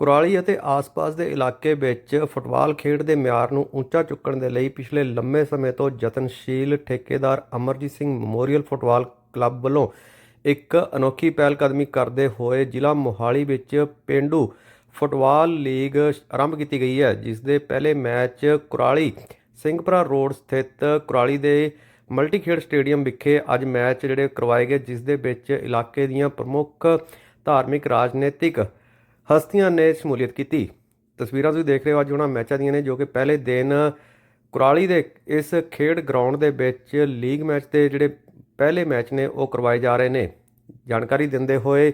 ਕੁਰਾਲੀ ਅਤੇ ਆਸ-ਪਾਸ ਦੇ ਇਲਾਕੇ ਵਿੱਚ ਫੁੱਟਬਾਲ ਖੇਡ ਦੇ ਮਿਆਰ ਨੂੰ ਉੱਚਾ ਚੁੱਕਣ ਦੇ ਲਈ ਪਿਛਲੇ ਲੰਮੇ ਸਮੇਂ ਤੋਂ ਯਤਨਸ਼ੀਲ ਠੇਕੇਦਾਰ Amarjit Singh memorial football club ਵੱਲੋਂ ਇੱਕ ਅਨੋਖੀ ਪਹਿਲ ਕਦਮੀ ਕਰਦੇ ਹੋਏ ਜ਼ਿਲ੍ਹਾ ਮੋਹਾਲੀ ਵਿੱਚ ਪੇਂਡੂ ਫੁੱਟਬਾਲ ਲੀਗ ਆਰੰਭ ਕੀਤੀ ਗਈ ਹੈ, ਜਿਸ ਦੇ ਪਹਿਲੇ ਮੈਚ ਕੁਰਾਲੀ ਸਿੰਘਪੁਰਾ ਰੋਡ ਸਥਿਤ ਕੁਰਾਲੀ ਦੇ ਮਲਟੀ ਖੇਡ ਸਟੇਡੀਅਮ ਵਿਖੇ ਅੱਜ ਮੈਚ ਜਿਹੜੇ ਕਰਵਾਏ ਗਏ, ਜਿਸ ਦੇ ਵਿੱਚ ਇਲਾਕੇ ਦੀਆਂ ਪ੍ਰਮੁੱਖ ਧਾਰਮਿਕ, ਰਾਜਨੀਤਿਕ ਹਸਤੀਆਂ ਨੇ ਸ਼ਮੂਲੀਅਤ ਕੀਤੀ। ਤਸਵੀਰਾਂ ਤੁਸੀਂ ਦੇਖ ਰਹੇ ਹੋ ਅੱਜ ਉਹਨਾਂ ਮੈਚਾਂ ਦੀਆਂ ਨੇ ਜੋ ਕਿ ਪਹਿਲੇ ਦਿਨ ਕੁਰਾਲੀ ਦੇ ਇਸ ਖੇਡ ਗਰਾਊਂਡ ਦੇ ਵਿੱਚ ਲੀਗ ਮੈਚ ਦੇ ਜਿਹੜੇ ਪਹਿਲੇ ਮੈਚ ਨੇ ਉਹ ਕਰਵਾਏ ਜਾ ਰਹੇ ਨੇ। ਜਾਣਕਾਰੀ ਦਿੰਦੇ ਹੋਏ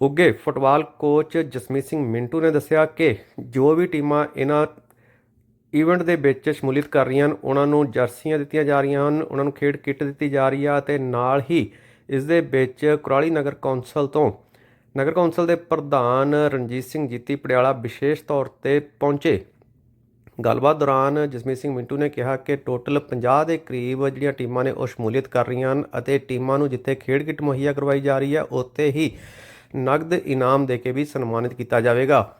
ਉੱਗੇ ਫੁੱਟਬਾਲ ਕੋਚ ਜਸਮੀਤ ਸਿੰਘ ਮਿੰਟੂ ਨੇ ਦੱਸਿਆ ਕਿ ਜੋ ਵੀ ਟੀਮਾਂ ਇਹਨਾਂ ਈਵੈਂਟ ਦੇ ਵਿੱਚ ਸ਼ਮੂਲੀਅਤ ਕਰ ਰਹੀਆਂ ਹਨ, ਉਹਨਾਂ ਨੂੰ ਜਰਸੀਆਂ ਦਿੱਤੀਆਂ ਜਾ ਰਹੀਆਂ ਹਨ, ਉਹਨਾਂ ਨੂੰ ਖੇਡ ਕਿੱਟ ਦਿੱਤੀ ਜਾ ਰਹੀ ਆ ਅਤੇ ਨਾਲ ਹੀ ਇਸ ਦੇ ਵਿੱਚ ਕੁਰਾਲੀ ਨਗਰ ਕੌਂਸਲ ਤੋਂ ਨਗਰ ਕੌਂਸਲ ਦੇ ਪ੍ਰਧਾਨ ਰਣਜੀਤ ਸਿੰਘ ਜੀਤੀ ਪੜਿਆਲਾ ਵਿਸ਼ੇਸ਼ ਤੌਰ ਤੇ ਪਹੁੰਚੇ। ਗੱਲਬਾਤ ਦੌਰਾਨ ਜਸਮੀਤ ਸਿੰਘ ਮਿੰਟੂ ਨੇ ਕਿਹਾ ਕਿ ਟੋਟਲ 50 ਦੇ ਕਰੀਬ ਜਿਹੜੀਆਂ ਟੀਮਾਂ ਨੇ ਉਹ ਸ਼ਮੂਲੀਅਤ ਕਰ ਰਹੀਆਂ ਹਨ ਅਤੇ ਟੀਮਾਂ ਨੂੰ ਜਿੱਥੇ ਖੇਡ ਕਿੱਟ ਮੁਹੱਈਆ ਕਰਵਾਈ ਜਾ ਰਹੀ ਹੈ, ਉੱਥੇ ਹੀ ਨਗਦ ਇਨਾਮ ਦੇ ਕੇ ਵੀ ਸਨਮਾਨਿਤ ਕੀਤਾ ਜਾਵੇਗਾ।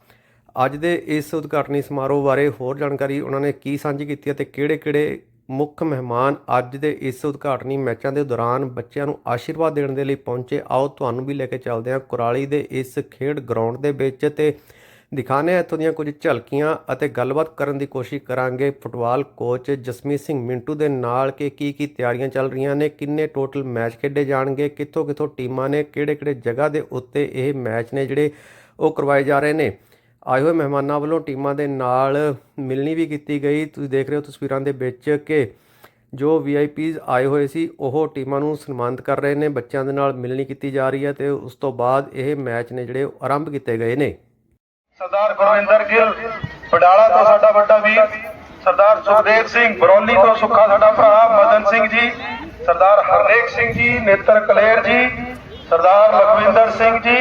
ਅੱਜ ਦੇ ਇਸ ਉਦਘਾਟਨੀ ਸਮਾਰੋਹ ਬਾਰੇ ਹੋਰ ਜਾਣਕਾਰੀ ਉਹਨਾਂ ਨੇ ਕੀ ਸਾਂਝੀ ਕੀਤੀ ਅਤੇ ਕਿਹੜੇ-ਕਿਹੜੇ ਮੁੱਖ ਮਹਿਮਾਨ ਅੱਜ ਦੇ ਇਸ ਉਦਘਾਟਨੀ ਮੈਚਾਂ ਦੇ ਦੌਰਾਨ ਬੱਚਿਆਂ ਨੂੰ ਆਸ਼ੀਰਵਾਦ ਦੇਣ ਦੇ ਲਈ ਪਹੁੰਚੇ। ਆਓ ਤੁਹਾਨੂੰ ਵੀ ਲੈ ਕੇ ਚੱਲਦੇ ਹਾਂ ਕੁਰਾਲੀ ਦੇ ਇਸ ਖੇਡ ਗਰਾਊਂਡ ਦੇ ਵਿੱਚ ਤੇ ਦਿਖਾਣੇ ਇੱਥੋਂ ਦੀਆਂ ਕੁਝ ਝਲਕੀਆਂ ਅਤੇ ਗੱਲਬਾਤ ਕਰਨ ਦੀ ਕੋਸ਼ਿਸ਼ ਕਰਾਂਗੇ ਫੁੱਟਬਾਲ ਕੋਚ ਜਸਮੀਤ ਸਿੰਘ ਮਿੰਟੂ ਦੇ ਨਾਲ ਕਿ ਕੀ ਕੀ ਤਿਆਰੀਆਂ ਚੱਲ ਰਹੀਆਂ ਨੇ, ਕਿੰਨੇ ਟੋਟਲ ਮੈਚ ਖੇਡੇ ਜਾਣਗੇ, ਕਿੱਥੋਂ ਕਿੱਥੋਂ ਟੀਮਾਂ ਨੇ, ਕਿਹੜੇ-ਕਿਹੜੇ ਜਗ੍ਹਾ ਦੇ ਉੱਤੇ ਇਹ ਮੈਚ ਨੇ ਜਿਹੜੇ ਉਹ ਕਰਵਾਏ ਜਾ ਰਹੇ ਨੇ। ਆਏ ਹੋਏ ਮਹਿਮਾਨਾਂ ਵੱਲੋਂ ਟੀਮਾਂ ਦੇ ਨਾਲ ਮਿਲਣੀ ਵੀ ਕੀਤੀ ਗਈ। ਤੁਸੀਂ ਦੇਖ ਰਹੇ ਹੋ ਤਸਵੀਰਾਂ ਦੇ ਵਿੱਚ ਕਿ ਜੋ ਵੀਆਈਪੀਜ਼ ਆਏ ਹੋਏ ਸੀ, ਉਹ ਟੀਮਾਂ ਨੂੰ ਸਨਮਾਨਿਤ ਕਰ ਰਹੇ ਨੇ। ਬੱਚਿਆਂ ਦੇ ਨਾਲ ਮਿਲਣੀ ਕੀਤੀ ਜਾ ਰਹੀ ਹੈ ਤੇ ਉਸ ਤੋਂ ਬਾਅਦ ਇਹ ਮੈਚ ਨੇ ਜਿਹੜੇ ਆਰੰਭ ਕੀਤੇ ਗਏ ਨੇ। ਸਰਦਾਰ ਗੁਰਵਿੰਦਰ ਗਿੱਲ ਬਡਾਲਾ ਤੋਂ ਸਾਡਾ ਵੱਡਾ ਵੀਰ, ਸਰਦਾਰ ਸੁਖਦੇਵ ਸਿੰਘ, ਬਰੌਲੀ ਤੋਂ ਸੁੱਖਾ ਸਾਡਾ ਭਰਾ ਮਦਨ ਸਿੰਘ ਜੀ, ਸਰਦਾਰ ਹਰਨੇਕ ਸਿੰਘ ਜੀ, ਨੇਤਰ ਕਲੇਰ ਜੀ, ਸਰਦਾਰ ਲਖਵਿੰਦਰ ਸਿੰਘ ਜੀ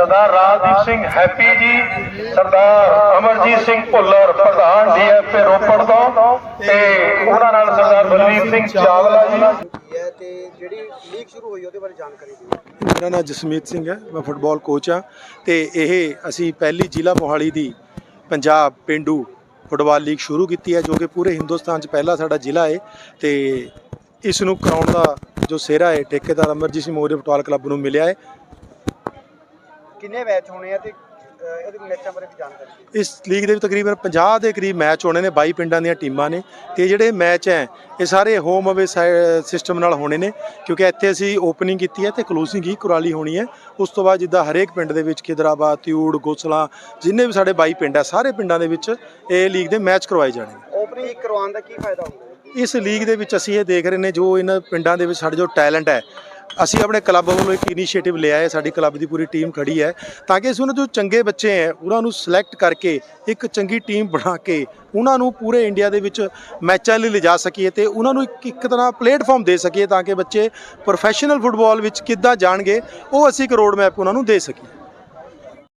ਸਰਦਾਰ ਰਾਜਦੀਪ ਸਿੰਘ ਹੈਪੀ ਜੀ ਸਰਦਾਰ ਅਮਰਜੀਤ ਸਿੰਘ ਭੁੱਲਰ ਪ੍ਰਧਾਨ ਡੀਐਫਏ ਰੋਪੜ ਤੋਂ ਤੇ ਉਹਨਾਂ ਨਾਲ ਸਰਦਾਰ ਬਲਵੀਰ ਸਿੰਘ ਚਾਵਲਾ ਜੀ। ਕੀ ਹੈ ਤੇ ਜਿਹੜੀ ਲੀਗ ਸ਼ੁਰੂ ਹੋਈ ਉਹਦੇ ਬਾਰੇ ਜਾਣਕਾਰੀ ਦਿਓ। ਮੇਰਾ ਨਾਮ ਜਸਮੀਤ ਸਿੰਘ ਹੈ ਮੈਂ ਫੁੱਟਬਾਲ ਕੋਚ ਹਾਂ ਤੇ ਇਹ ਅਸੀਂ ਪਹਿਲੀ ਜ਼ਿਲ੍ਹਾ ਮੋਹਾਲੀ ਦੀ ਪੰਜਾਬ ਪਿੰਡੂ ਫੁੱਟਬਾਲ ਲੀਗ ਸ਼ੁਰੂ ਕੀਤੀ ਹੈ ਜੋ ਕਿ ਪੂਰੇ ਹਿੰਦੁਸਤਾਨ 'ਚ ਪਹਿਲਾ ਸਾਡਾ ਜ਼ਿਲ੍ਹਾ ਹੈ ਤੇ ਇਸ ਨੂੰ ਕਰਾਉਣ ਦਾ ਜੋ ਸਿਹਰਾ ਹੈ ਠੇਕੇਦਾਰ ਅਮਰਜੀਤ ਸਿੰਘ ਮੋਰੇ ਫੁੱਟਬਾਲ ਕਲੱਬ ਨੂੰ ਮਿਲਿਆ ਹੈ ਕਿੰਨੇ ਮੈਚ ਹੋਣੇ ਆ ਤੇ ਅਹ, ਇਹਦੇ ਮੈਚਾਂ ਬਾਰੇ ਵੀ ਜਾਣਕਾਰੀ ਇਸ ਲੀਗ ਦੇ ਵਿੱਚ ਤਕਰੀਬਨ 50 ਦੇ ਕਰੀਬ ਮੈਚ ਹੋਣੇ ਨੇ 22 ਪਿੰਡਾਂ ਦੀਆਂ ਟੀਮਾਂ ਨੇ। ਤੇ ਜਿਹੜੇ ਮੈਚ ਹੈ ਇਹ ਸਾਰੇ ਹੋਮ ਅਵੇ ਸਿਸਟਮ ਨਾਲ ਹੋਣੇ ਨੇ ਕਿਉਂਕਿ ਇੱਥੇ ਅਸੀਂ ਓਪਨਿੰਗ ਕੀਤੀ ਹੈ ਤੇ ਕਲੋਸਿੰਗ ਹੀ ਕੁਰਾਲੀ ਹੋਣੀ ਹੈ। ਉਸ ਤੋਂ ਬਾਅਦ ਜਿੱਦਾਂ ਹਰੇਕ ਪਿੰਡ ਦੇ ਵਿੱਚ ਖਿਦਰਾਬਾਦ ਤਿਊੜ ਗੋਸਲਾ ਜਿੰਨੇ ਵੀ ਸਾਡੇ 22 ਪਿੰਡ ਹੈ ਸਾਰੇ ਪਿੰਡਾਂ ਦੇ ਵਿੱਚ ਇਹ ਲੀਗ ਦੇ ਮੈਚ ਕਰਵਾਏ ਜਾਣੇ ਨੇ। ਓਪਨਿੰਗ ਕਰਵਾਉਣ ਦਾ ਕੀ ਫਾਇਦਾ ਹੁੰਦਾ? ਇਸ ਲੀਗ ਦੇ ਵਿੱਚ ਅਸੀਂ ਇਹ ਦੇਖ ਰਹੇ ਨੇ ਜੋ ਇਹਨਾਂ ਪਿੰਡਾਂ ਦੇ ਵਿੱਚ ਸਾਡੇ ਜੋ ਟੈਲੈਂਟ ਹੈ ਅਸੀਂ ਆਪਣੇ ਕਲੱਬ ਵੱਲੋਂ ਇੱਕ ਇਨੀਸ਼ੀਏਟਿਵ ਲਿਆ ਹੈ, ਸਾਡੀ ਕਲੱਬ ਦੀ ਪੂਰੀ ਟੀਮ ਖੜੀ ਹੈ ਤਾਂ ਕਿ ਅਸੀਂ ਉਹਨਾਂ ਜੋ ਚੰਗੇ ਬੱਚੇ ਹੈ, ਉਹਨਾਂ ਨੂੰ ਸਿਲੈਕਟ ਕਰਕੇ ਇੱਕ ਚੰਗੀ ਟੀਮ ਬਣਾ ਕੇ ਉਹਨਾਂ ਨੂੰ ਪੂਰੇ ਇੰਡੀਆ ਦੇ ਵਿੱਚ ਮੈਚਾਂ ਲਈ ਲਿਜਾ ਸਕੀਏ ਤੇ ਉਹਨਾਂ ਨੂੰ ਇੱਕ ਇੱਕ ਤਰ੍ਹਾਂ ਪਲੇਟਫਾਰਮ ਦੇ ਸਕੀਏ ਤਾਂ ਕਿ ਬੱਚੇ ਪ੍ਰੋਫੈਸ਼ਨਲ ਫੁੱਟਬਾਲ ਵਿੱਚ ਕਿੱਦਾਂ ਜਾਣਗੇ, ਉਹ ਅਸੀਂ ਇੱਕ ਰੋਡ ਮੈਪ ਉਹਨਾਂ ਨੂੰ ਦੇ ਸਕੀਏ।